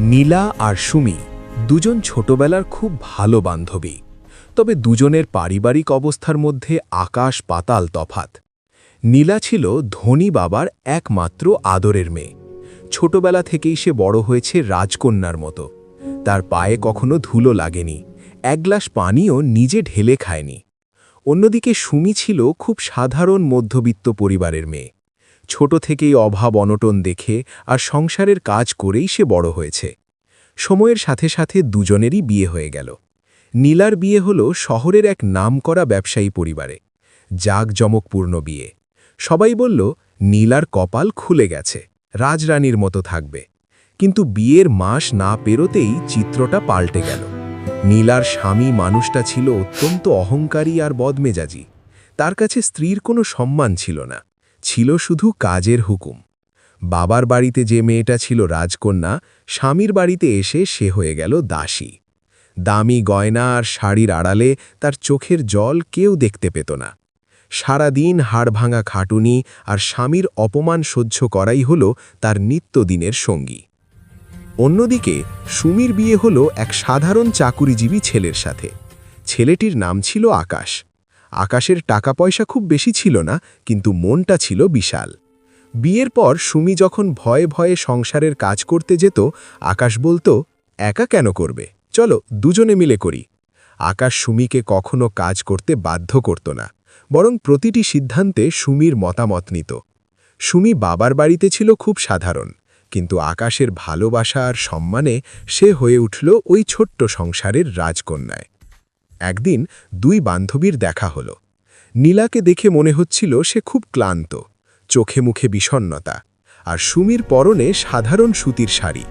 নীলা আর সুমি দুজন ছোটবেলার খুব ভালো বান্ধবী। তবে দুজনের পারিবারিক অবস্থার মধ্যে আকাশ পাতাল তফাত। নীলা ছিল ধনী বাবার একমাত্র আদরের মেয়ে। ছোটবেলা থেকেই সে বড় হয়েছে রাজকন্যার মতো। তার পায়ে কখনো ধুলো লাগেনি, এক গ্লাস পানিও নিজে ঢেলে খায়নি। অন্যদিকে সুমি ছিল খুব সাধারণ মধ্যবিত্ত পরিবারের মেয়ে। ছোট থেকেই অভাব অনটন দেখে আর সংসারের কাজ করেই সে বড় হয়েছে। সময়ের সাথে সাথে দুজনেরই বিয়ে হয়ে গেল। নীলার বিয়ে হল শহরের এক নামকরা ব্যবসায়ী পরিবারে। জাঁকজমকপূর্ণ বিয়ে। সবাই বলল, নীলার কপাল খুলে গেছে, রাজরানীর মতো থাকবে। কিন্তু বিয়ের মাস না পেরোতেই চিত্রটা পাল্টে গেল। নীলার স্বামী মানুষটা ছিল অত্যন্ত অহংকারী আর বদমেজাজি। তার কাছে স্ত্রীর কোনো সম্মান ছিল না। ছিল শুধু কাজের হুকুম। বাবার বাড়িতে যে মেয়েটা ছিল রাজকন্যা, স্বামীর বাড়িতে এসে সে হয়ে গেল দাসী। দামি গয়না আর শাড়ির আড়ালে তার চোখের জল কেউ দেখতে পেত না। সারাদিন হাড়ভাঙা খাটুনি আর স্বামীর অপমান সহ্য করাই হল তার নিত্যদিনের সঙ্গী। অন্যদিকে, সুমির বিয়ে হল এক সাধারণ চাকুরিজীবী ছেলের সাথে। ছেলেটির নাম ছিল আকাশ। আকাশের টাকা পয়সা খুব বেশি ছিল না, কিন্তু মনটা ছিল বিশাল। বিয়ের পর সুমি যখন ভয়ে ভয়ে সংসারের কাজ করতে যেত, আকাশ বলতো, একা কেন করবে? চলো দুজনে মিলে করি। আকাশ সুমিকে কখনো কাজ করতে বাধ্য করত না, বরং প্রতিটি সিদ্ধান্তে সুমির মতামত নিত। সুমি বাবার বাড়িতে ছিল খুব সাধারণ, কিন্তু আকাশের ভালোবাসা আর সম্মানে সে হয়ে উঠল ওই ছোট্ট সংসারের রাজকন্যায়। একদিন দুই বান্ধবীর দেখা হলো। নীলাকে দেখে মনে হচ্ছিল সে খুব ক্লান্ত, চোখে মুখে বিষণ্নতা আর সুমির পরনে সাধারণ সুতির শাড়ি,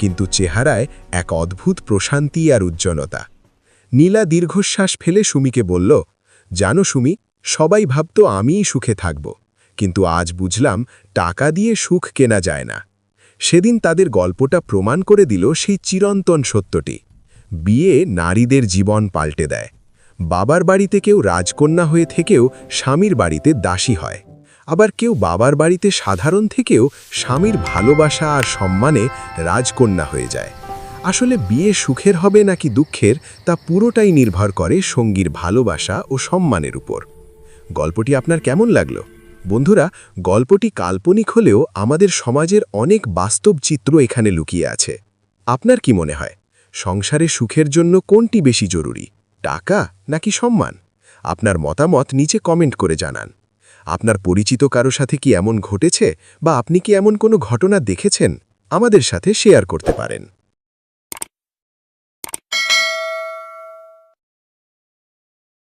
কিন্তু চেহারায় এক অদ্ভুত প্রশান্তি আর উজ্জ্বলতা। নীলা দীর্ঘশ্বাস ফেলে সুমিকে বলল, জানো সুমি, সবাই ভাবত আমিই সুখে থাকব, কিন্তু আজ বুঝলাম টাকা দিয়ে সুখ কেনা যায় না। সেদিন তাদের গল্পটা প্রমাণ করে দিল সেই চিরন্তন সত্যটি। বিয়ে নারীদের জীবন পাল্টে দেয়। বাবার বাড়িতে কেউ রাজকন্যা হয়ে থেকেও স্বামীর বাড়িতে দাসী হয়। আবার কেউ বাবার বাড়িতে সাধারণ থেকেও স্বামীর ভালোবাসা আর সম্মানে রাজকন্যা হয়ে যায়। আসলে বিয়ে সুখের হবে নাকি দুঃখের, তা পুরোটাই নির্ভর করে সঙ্গীর ভালোবাসা ও সম্মানের উপর। গল্পটি আপনার কেমন লাগল? বন্ধুরা, গল্পটি কাল্পনিক হলেও আমাদের সমাজের অনেক বাস্তব চিত্র এখানে লুকিয়ে আছে। আপনার কি মনে হয়? সংসারে সুখের জন্য কোনটি বেশি জরুরি, টাকা নাকি সম্মান? আপনার মতামত নিচে কমেন্ট করে জানান। আপনার পরিচিত কারও সাথে কি এমন ঘটেছে বা আপনি কি এমন কোনো ঘটনা দেখেছেন? আমাদের সাথে শেয়ার করতে পারেন।